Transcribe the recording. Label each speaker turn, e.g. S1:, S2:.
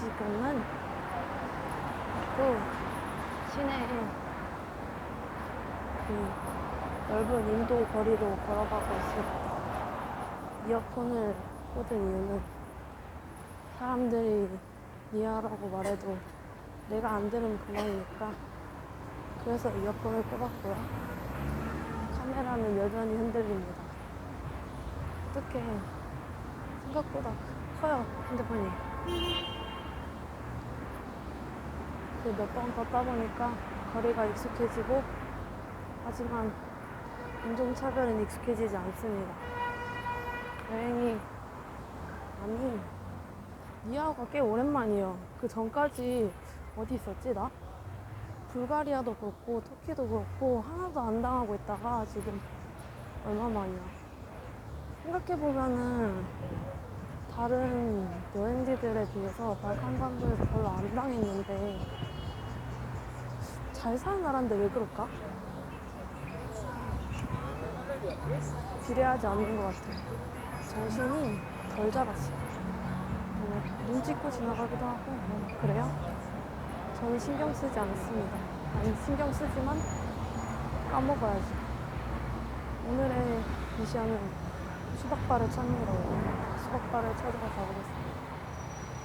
S1: 지금은 또 시내에 그 넓은 인도 거리로 걸어가고 있습니다. 이어폰을 꽂은 이유는 사람들이 니아라고 말해도 내가 안 들으면 그만이니까 그래서 이어폰을 꽂았고요. 카메라는 여전히 흔들립니다. 어떻게 생각보다 커요 핸드폰이. 그몇번 걷다 보니까 거리가 익숙해지고 하지만 인종차별은 익숙해지지 않습니다. 여행이 아니 니아가 꽤 오랜만이에요. 그 전까지 어디 있었지 나? 불가리아도 그렇고 터키도 그렇고 하나도 안 당하고 있다가 지금 얼마 만이야. 생각해보면은 다른 여행지들에 비해서 발칸반도에서 별로 안 당했는데 잘 사는 나라인데 왜 그럴까? 비례하지 않는 것 같아. 정신이 덜 잡았어. 뭐, 눈 찍고 지나가기도 하고 뭐 그래요? 저는 신경 쓰지 않습니다. 아니 신경 쓰지만 까먹어야지. 오늘의 미션은 수박바를 찾는 거예요. 수박바를 찾아가 가보겠습니다.